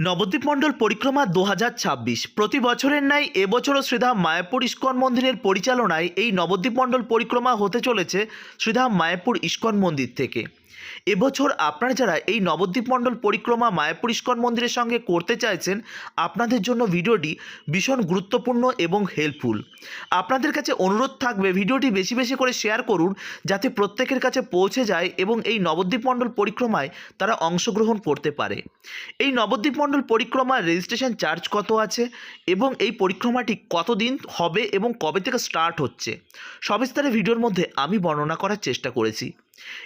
নবদ্বীপ মণ্ডল পরিক্রমা দু হাজার ছাব্বিশ। প্রতি বছরের ন্যায় এবছরও শ্রীধাম মায়াপুর ইস্কন মন্দিরের পরিচালনায় এই নবদ্বীপ মণ্ডল পরিক্রমা হতে চলেছে শ্রীধাম মায়াপুর ইস্কন মন্দির থেকে। এবছর আপনারা যারা এই নবদ্বীপ মণ্ডল পরিক্রমা মায়াপুর ইস্কন মন্দিরের সঙ্গে করতে চাইছেন, আপনাদের জন্য ভিডিওটি ভীষণ গুরুত্বপূর্ণ এবং হেল্পফুল আপনাদের কাছে অনুরোধ থাকবে ভিডিওটি বেশি বেশি করে শেয়ার করুন, যাতে প্রত্যেকের কাছে পৌঁছে যায় এবং এই নবদ্বীপ মণ্ডল পরিক্রমায় তারা অংশগ্রহণ করতে পারে। এই নবদ্বীপ মণ্ডল পরিক্রমার রেজিস্ট্রেশন চার্জ কত আছে এবং এই পরিক্রমাটি কতদিন হবে এবং কবে থেকে স্টার্ট হচ্ছে? সবিস্তারে ভিডিওর মধ্যে আমি বর্ণনা করার চেষ্টা করেছি।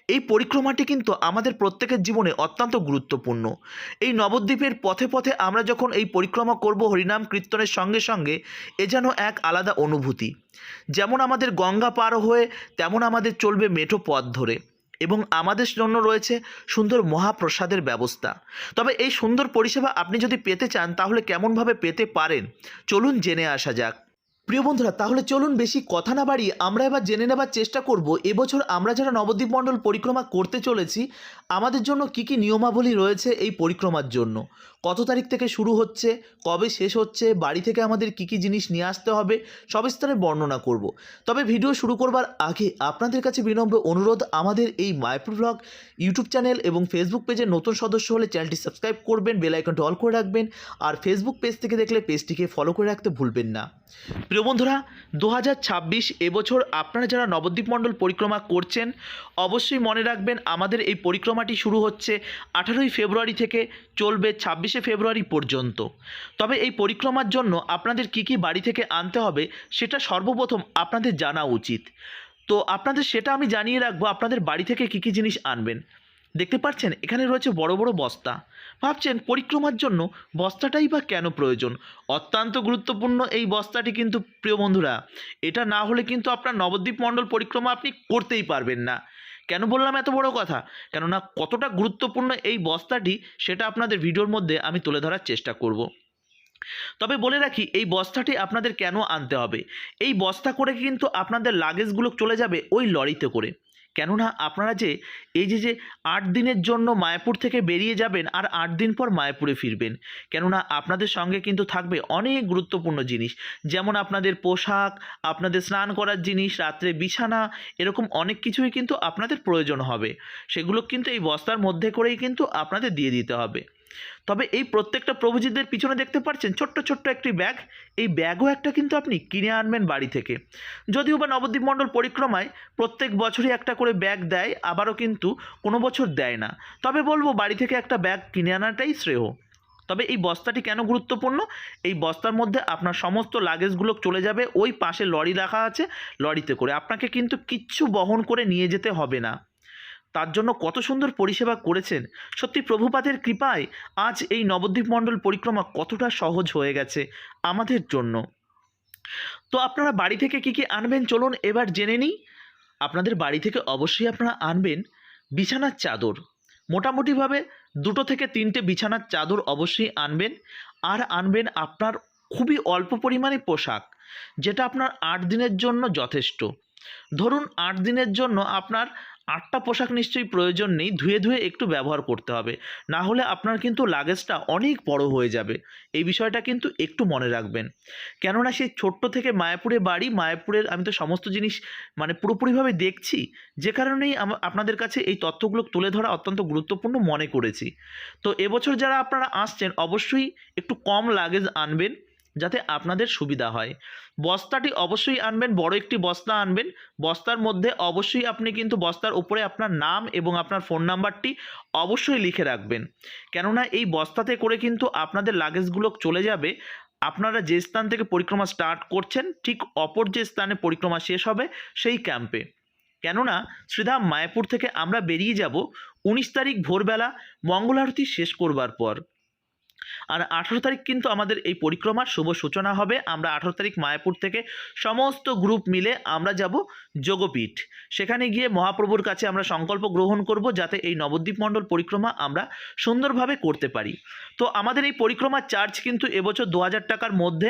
এই পরিক্রমাটি কিন্তু আমাদের প্রত্যেকের জীবনে অত্যন্ত গুরুত্বপূর্ণ। এই নবদ্বীপের পথে পথে আমরা যখন এই পরিক্রমা করব, হরিনাম কীর্তনের সঙ্গে সঙ্গে এ যেন এক আলাদা অনুভূতি। যেমন আমাদের গঙ্গা পার হয়ে, তেমন আমাদের চলবে মেঠো পথ ধরে এবং আমাদের জন্য রয়েছে সুন্দর মহাপ্রসাদের ব্যবস্থা। তবে এই সুন্দর পরিষেবা আপনি যদি পেতে চান, তাহলে কেমনভাবে পেতে পারেন? চলুন জেনে আসা যাক। প্রিয় বন্ধুরা, তাহলে চলুন বেশি কথা না বাড়িয়ে আমরা এবার জেনে নেবার চেষ্টা করব, এবছর আমরা যারা নবদ্বীপ মণ্ডল পরিক্রমা করতে চলেছি, আমাদের জন্য কি কি নিয়মাবলী রয়েছে এই পরিক্রমার জন্য? কত তারিখ থেকে শুরু হচ্ছে, কবে শেষ হচ্ছে, বাড়ি থেকে আমাদের কি কি জিনিস নিয়ে আসতে হবে সবিস্তারে বর্ণনা করব। তবে ভিডিও শুরু করবার আগে আপনাদের কাছে বিনম্র অনুরোধ, আমাদের এই মায়াপুর ব্লগ, ইউটিউব চ্যানেল এবং ফেসবুক পেজের নতুন সদস্য হলে চ্যানেলটি সাবস্ক্রাইব করবেন, বেল আইকনটি অল করে রাখবেন, আর ফেসবুক পেজ থেকে দেখলে পেজটিকে ফলো করে রাখতে ভুলবেন না। প্রিয় বন্ধুরা দু হাজার ছাব্বিশ এবছর আপনারা যারা নবদ্বীপ মণ্ডল পরিক্রমা করছেন, অবশ্যই মনে রাখবেন আমাদের এই পরিক্রমাটি শুরু হচ্ছে আঠারোই ফেব্রুয়ারি থেকে চলবে ছাব্বিশে ফেব্রুয়ারি পর্যন্ত। তবে এই পরিক্রমার জন্য আপনাদের কি কি বাড়ি থেকে আনতে হবে সেটা সর্বপ্রথম আপনাদের জানা উচিত। তো আপনাদের সেটা আমি জানিয়ে রাখব, আপনাদের বাড়ি থেকে কি কি জিনিস আনবেন। দেখতে পাচ্ছেন, এখানে রয়েছে বড় বড় বস্তা। ভাবছেন, পরিক্রমার জন্য বস্তাটাই বা কেন প্রয়োজন? অত্যন্ত গুরুত্বপূর্ণ এই বস্তাটি কিন্তু, প্রিয় বন্ধুরা। এটা না হলে কিন্তু আপনার নবদ্বীপ মণ্ডল পরিক্রমা আপনি করতেই পারবেন না। কেন বললাম এত বড় কথা? কেননা কতটা গুরুত্বপূর্ণ এই বস্তাটি, সেটা আপনাদের ভিডিওর মধ্যে আমি তুলে ধরার চেষ্টা করব। তবে বলে রাখি, এই বস্তাটি আপনাদের কেন আনতে হবে? এই বস্তা করে কিন্তু আপনাদের লাগেজগুলো চলে যাবে ওই লরিতে করে। কেননা আপনারা যে এই যে যে আট দিনের জন্য মায়াপুর থেকে বেরিয়ে যাবেন আর আট দিন পর মায়াপুরে ফিরবেন, কেননা আপনাদের সঙ্গে কিন্তু থাকবে অনেক গুরুত্বপূর্ণ জিনিস। যেমন আপনাদের পোশাক, আপনাদের স্নান করার জিনিস, রাত্রে বিছানা, এরকম অনেক কিছুই কিন্তু আপনাদের প্রয়োজন হবে। সেগুলো কিন্তু এই বস্তার মধ্যে করেই কিন্তু আপনাদের দিয়ে দিতে হবে। তবে এই প্রত্যেকটা প্রভুজিদের পিছনে দেখতে পাচ্ছেন ছোট্ট ছোট্ট একটি ব্যাগ। এই ব্যাগও একটা কিন্তু আপনি কিনে আনবেন বাড়ি থেকে। যদিও বা নবদ্বীপ মণ্ডল পরিক্রমায় প্রত্যেক বছরই একটা করে ব্যাগ দেয়, আবারও কিন্তু কোনো বছর দেয় না। তবে বলব, বাড়ি থেকে একটা ব্যাগ কিনে আনাটাই শ্রেয়। তবে এই বস্তাটি কেন গুরুত্বপূর্ণ? এই বস্তার মধ্যে আপনার সমস্ত লাগেজগুলো চলে যাবে, ওই পাশে লরি রাখা আছে, লরিতে করে। আপনাকে কিন্তু কিচ্ছু বহন করে নিয়ে যেতে হবে না। তার জন্য কত সুন্দর পরিষেবা করেছেন। সত্যি প্রভুপাদের কৃপায় আজ এই নবদ্বীপ মণ্ডল পরিক্রমা কতটা সহজ হয়ে গেছে আমাদের জন্য। তো আপনারা বাড়ি থেকে কি কি আনবেন চলুন এবার জেনে নিই। আপনাদের বাড়ি থেকে অবশ্যই আপনারা আনবেন বিছানার চাদর। মোটামুটিভাবে দুটো থেকে তিনটে বিছানার চাদর অবশ্যই আনবেন। আর আনবেন আপনার খুবই অল্প পরিমাণে পোশাক, যেটা আপনার আট দিনের জন্য যথেষ্ট। ধরুন আট দিনের জন্য আপনার আটটা পোশাক নিশ্চয়ই প্রয়োজন নেই, ধুয়ে ধুয়ে একটু ব্যবহার করতে হবে। না হলে আপনার কিন্তু লাগেজটা অনেক বড় হয়ে যাবে। এই বিষয়টা কিন্তু একটু মনে রাখবেন। কেননা সেই ছোট্ট থেকে মায়াপুরে বাড়ি, মায়াপুরের আমি তো সমস্ত জিনিস মানে পুরোপুরিভাবে দেখছি, যে কারণেই আপনাদের কাছে এই তথ্যগুলো তুলে ধরা অত্যন্ত গুরুত্বপূর্ণ মনে করেছি। তো এবছর যারা আপনারা আসছেন, অবশ্যই একটু কম লাগেজ আনবেন। যাতে আপনাদের সুবিধা হয়। বস্তাটি অবশ্যই আনবেন, বড় একটি বস্তা আনবেন। বস্তার মধ্যে অবশ্যই আপনি কিন্তু বস্তার উপরে আপনার নাম এবং আপনার ফোন নাম্বারটি অবশ্যই লিখে রাখবেন। কেননা এই বস্তাতে করে কিন্তু আপনাদের লাগেজগুলো চলে যাবে। আপনারা যে স্থান থেকে পরিক্রমা স্টার্ট করছেন, ঠিক অপর যে স্থানে পরিক্রমা শেষ হবে সেই ক্যাম্পে কেননা শ্রীধাম মায়াপুর থেকে আমরা বেরিয়ে যাব উনিশ তারিখ ভোরবেলা মঙ্গল আরতি শেষ করবার পর। আর আঠেরো তারিখ কিন্তু আমাদের এই পরিক্রমার শুভ সূচনা হবে। আমরা আঠেরো তারিখ মায়াপুর থেকে সমস্ত গ্রুপ মিলে আমরা যাব যোগপীঠ। সেখানে গিয়ে মহাপ্রভুর কাছে আমরা সংকল্প গ্রহণ করব যাতে এই নবদ্বীপ মণ্ডল পরিক্রমা আমরা সুন্দরভাবে করতে পারি। তো আমাদের এই পরিক্রমার চার্জ কিন্তু এবছর দু হাজার টাকার মধ্যে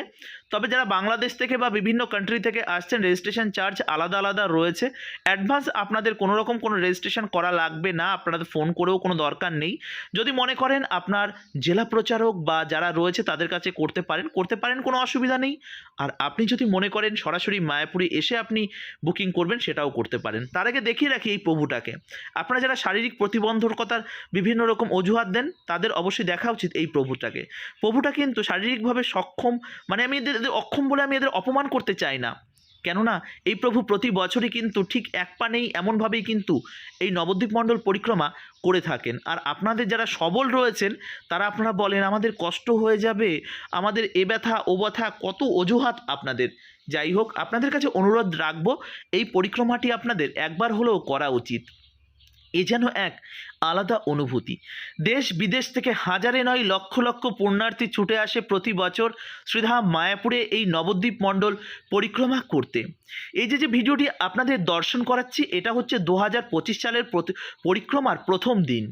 তবে যারা বাংলাদেশ থেকে বা বিভিন্ন কান্ট্রি থেকে আসছেন রেজিস্ট্রেশন চার্জ আলাদা আলাদা রয়েছে। অ্যাডভান্স আপনাদের কোনো রকম কোনো রেজিস্ট্রেশন করা লাগবে না, আপনাদের ফোন করেও কোনো দরকার নেই। যদি মনে করেন আপনার জেলা প্রচারক বা যারা রয়েছে তাদের কাছে করতে পারেন করতে পারেন কোনো অসুবিধা নেই। আর আপনি যদি মনে করেন সরাসরি মায়াপুরে এসে আপনি বুকিং করবেন, সেটাও করতে পারেন। তার আগে দেখিয়ে রাখি এই প্রভুটাকে। আপনারা যারা শারীরিক প্রতিবন্ধকতার বিভিন্ন রকম অজুহাত দেন, তাদের অবশ্যই দেখা উচিত এই প্রভুটাকে। প্রভুটা কিন্তু শারীরিকভাবে সক্ষম মানে আমি এদের এদের অক্ষম বলে আমি এদের অপমান করতে চাই না। কেননা এই প্রভু প্রতি বছরই কিন্তু ঠিক এক পা নেই এমনভাবেই কিন্তু এই নবদ্বীপ মণ্ডল পরিক্রমা করে থাকেন। আর আপনাদের যারা সবল রয়েছেন, তারা আপনারা বলেন, আমাদের কষ্ট হয়ে যাবে, আমাদের এ ব্যথা, ও ব্যথা, কত অজুহাত আপনাদের। যাই হোক, আপনাদের কাছে অনুরোধ রাখব, এই পরিক্রমাটি আপনাদের একবার হলেও করা উচিত। এ যেন এক আলাদা অনুভূতি। দেশ বিদেশ থেকে হাজারে নয় লক্ষ লক্ষ পুণ্যার্থী ছুটে আসে প্রতি বছর শ্রীধাম মায়াপুরে এই নবদ্বীপ মণ্ডল পরিক্রমা করতে। এই যে যে ভিডিওটি আপনাদের দর্শন করাচ্ছি, এটা হচ্ছে দু সালের পরিক্রমার প্রথম দিন।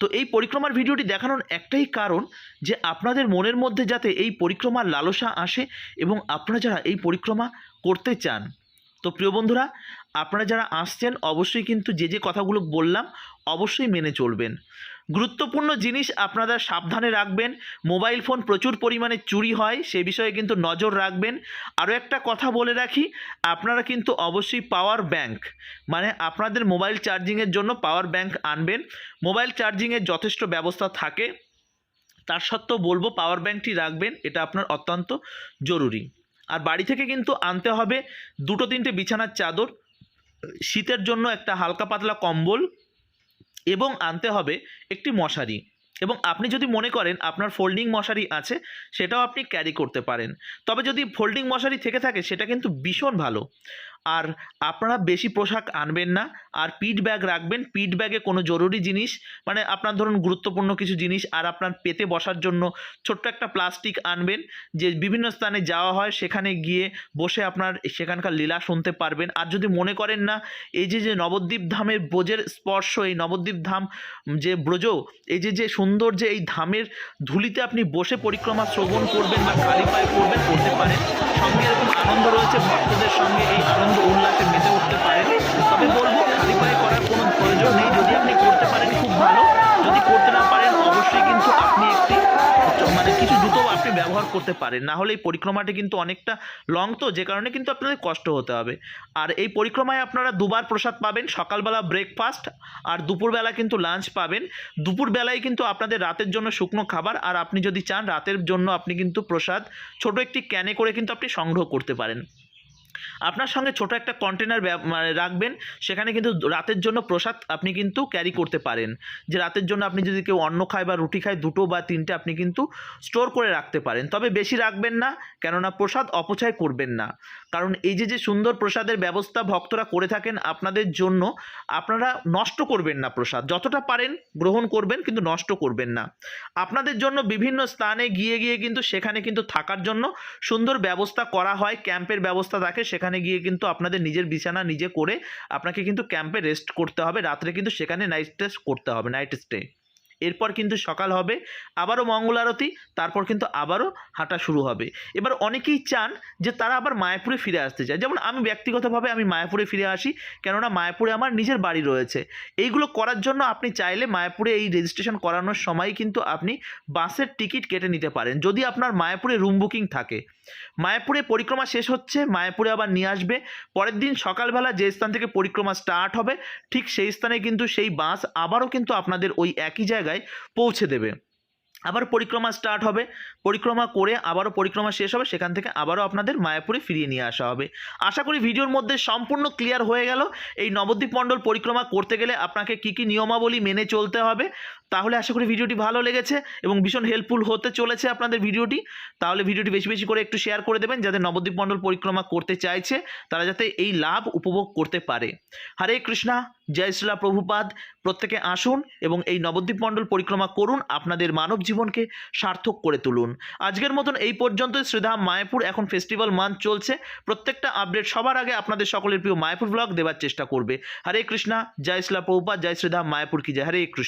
তো এই পরিক্রমার ভিডিওটি দেখানোর একটাই কারণ যে, আপনাদের মনের মধ্যে যাতে এই পরিক্রমার লালসা আসে এবং আপনারা যারা এই পরিক্রমা করতে চান তো প্রিয় বন্ধুরা, আপনারা যারা আসছেন, অবশ্যই কিন্তু যে যে কথাগুলো বললাম, অবশ্যই মেনে চলবেন। গুরুত্বপূর্ণ জিনিস আপনারা সাবধানে রাখবেন। মোবাইল ফোন প্রচুর পরিমাণে চুরি হয়, সে বিষয়ে কিন্তু নজর রাখবেন। আরও একটা কথা বলে রাখি, আপনারা কিন্তু অবশ্যই পাওয়ার ব্যাংক মানে আপনাদের মোবাইল চার্জিংয়ের জন্য পাওয়ার ব্যাংক আনবেন। মোবাইল চার্জিংয়ের যথেষ্ট ব্যবস্থা থাকে। তার সত্ত্বেও বলব, পাওয়ার ব্যাংকটি রাখবেন, এটা আপনার অত্যন্ত জরুরি। আর বাড়ি থেকে কিন্তু আনতে হবে দুটো তিনটে বিছানার চাদর, শীতের জন্য একটা হালকা পাতলা কম্বল এবং আনতে হবে একটি মশারি। এবং আপনি যদি মনে করেন আপনার ফোল্ডিং মশারি আছে, সেটাও আপনি ক্যারি করতে পারেন। তবে যদি ফোল্ডিং মশারি থেকে থাকে, সেটা কিন্তু ভীষণ ভালো। আর আপনারা বেশি পোশাক আনবেন না, আর পিট ব্যাগ রাখবেন। পিট ব্যাগে কোনো জরুরি জিনিস মানে আপনার ধরুন গুরুত্বপূর্ণ কিছু জিনিস, আর আপনার পেতে বসার জন্য ছোট্ট একটা প্লাস্টিক আনবেন, যে বিভিন্ন স্থানে যাওয়া হয় সেখানে গিয়ে বসে আপনার সেখানকার লীলা শুনতে পারবেন। আর যদি মনে করেন না, এই যে যে নবদ্বীপ ধামের ব্রজের স্পর্শ, এই নবদ্বীপ ধাম যে ব্রজ, এই যে যে সুন্দর যে এই ধামের ধুলিতে আপনি বসে পরিক্রমা শ্রবণ করবেন বা খালি পায়ে করবেন, করতে পারেন। সঙ্গে এরকম আনন্দ রয়েছে ভক্তদের সঙ্গে, এই আনন্দ উল্লাসে মেতে উঠতে পারেনি। তবে বলব খালি পায়ে করার কোনো প্রয়োজন নেই। যদি আপনি করতে পারেন, খুব ভালো। যদি করতে না পারেন, অবশ্যই কিন্তু আপনি একটি মানে কিছু জুতো আপনি ব্যবহার করতে পারেন। না হলে এই পরিক্রমাটি কিন্তু অনেকটা লং তো, যে কারণে কিন্তু আপনাদের কষ্ট হতে হবে। আর এই পরিক্রমায় আপনারা দুবার প্রসাদ পাবেন, সকালবেলা ব্রেকফাস্ট আর দুপুরবেলা কিন্তু লাঞ্চ পাবেন। দুপুরবেলায় কিন্তু আপনাদের রাতের জন্য শুকনো খাবার, আর আপনি যদি চান, রাতের জন্য আপনি কিন্তু প্রসাদ, ছোট একটি ক্যানে করে কিন্তু আপনি সংগ্রহ করতে পারেন। আপনার সঙ্গে ছোট একটা কন্টেনার মানে রাখবেন, সেখানে কিন্তু রাতের জন্য প্রসাদ আপনি কিন্তু ক্যারি করতে পারেন। যে রাতের জন্য আপনি যদি কেউ অন্ন খায় বা রুটি খায়, দুটো বা তিনটে আপনি কিন্তু স্টোর করে রাখতে পারেন। তবে বেশি রাখবেন না, কেননা প্রসাদ অপচয় করবেন না। কারণ এই যে যে সুন্দর প্রসাদের ব্যবস্থা ভক্তরা করে থাকেন, আপনাদের জন্য আপনারা নষ্ট করবেন না প্রসাদ। যতটা পারেন গ্রহণ করবেন, কিন্তু নষ্ট করবেন না। আপনাদের জন্য বিভিন্ন স্থানে গিয়ে গিয়ে কিন্তু সেখানে কিন্তু থাকার জন্য সুন্দর ব্যবস্থা করা হয়, ক্যাম্পের ব্যবস্থা থাকে সেখানে গিয়ে কিন্তু আপনাদের নিজের বিছানা নিজে করে আপনাকে কিন্তু ক্যাম্পে রেস্ট করতে হবে। রাত্রে কিন্তু সেখানে নাইট স্টে করতে হবে নাইট স্টে এরপর কিন্তু সকাল হবে, আবারও মঙ্গল আরতি, তারপর কিন্তু আবারও হাঁটা শুরু হবে। এবার অনেকেই চান যে তারা আবার মায়াপুরে ফিরে আসতে চায়। যেমন আমি ব্যক্তিগতভাবে আমি মায়াপুরে ফিরে আসি, কেননা মায়াপুরে আমার নিজের বাড়ি রয়েছে। এইগুলো করার জন্য আপনি চাইলে মায়াপুরে এই রেজিস্ট্রেশন করানোর সময় কিন্তু আপনি বাসের টিকিট কেটে নিতে পারেন। যদি আপনার মায়াপুরে রুম বুকিং থাকে মায়াপুরে পরিক্রমা শেষ হচ্ছে, মায়াপুরে আবার নিয়ে আসবে। পরের দিন সকালবেলা যে স্থান থেকে পরিক্রমা স্টার্ট হবে, ঠিক সেই স্থানে কিন্তু সেই বাস আবারও কিন্তু আপনাদের ওই একই জায়গায় পৌঁছে দেবে। আবার পরিক্রমা স্টার্ট হবে। পরিক্রমা করে আবারও পরিক্রমা শেষ হবে, সেখান থেকে আবারও আপনাদের মায়াপুরে ফিরিয়ে নিয়ে আসা হবে। আশা করি ভিডিওর মধ্যে সম্পূর্ণ ক্লিয়ার হয়ে গেল। এই নবদ্বীপ মণ্ডল পরিক্রমা করতে গেলে আপনাকে কী কী নিয়মাবলী মেনে চলতে হবে, তাহলে আশা করি ভিডিওটি ভালো লেগেছে এবং ভীষণ হেল্পফুল হতে চলেছে আপনাদের ভিডিওটি। তাহলে ভিডিওটি বেশি বেশি করে একটু শেয়ার করে দেবেন যাদের নবদ্বীপ মণ্ডল পরিক্রমা করতে চাইছে, তারা যাতে এই লাভ উপভোগ করতে পারে। হরে কৃষ্ণা, জয় শ্রীলা প্রভুপাদ, প্রত্যেকে আসুন এবং এই নবদ্বীপ মণ্ডল পরিক্রমা করুন, আপনাদের মানব জীবনকে সার্থক করে তুলুন। আজকের মতন এই পর্যন্তই। শ্রীধাম মায়াপুর, এখন ফেস্টিভ্যাল মান্থ চলছে। প্রত্যেকটা আপডেট সবার আগে আপনাদের সকলের প্রিয় মায়াপুর ব্লগ দেওয়ার চেষ্টা করবে। হরে কৃষ্ণা, জয় শ্লা পৌপা জয় শ্রীধাম মায়াপুর কি জয়। হরে কৃষ্ণ।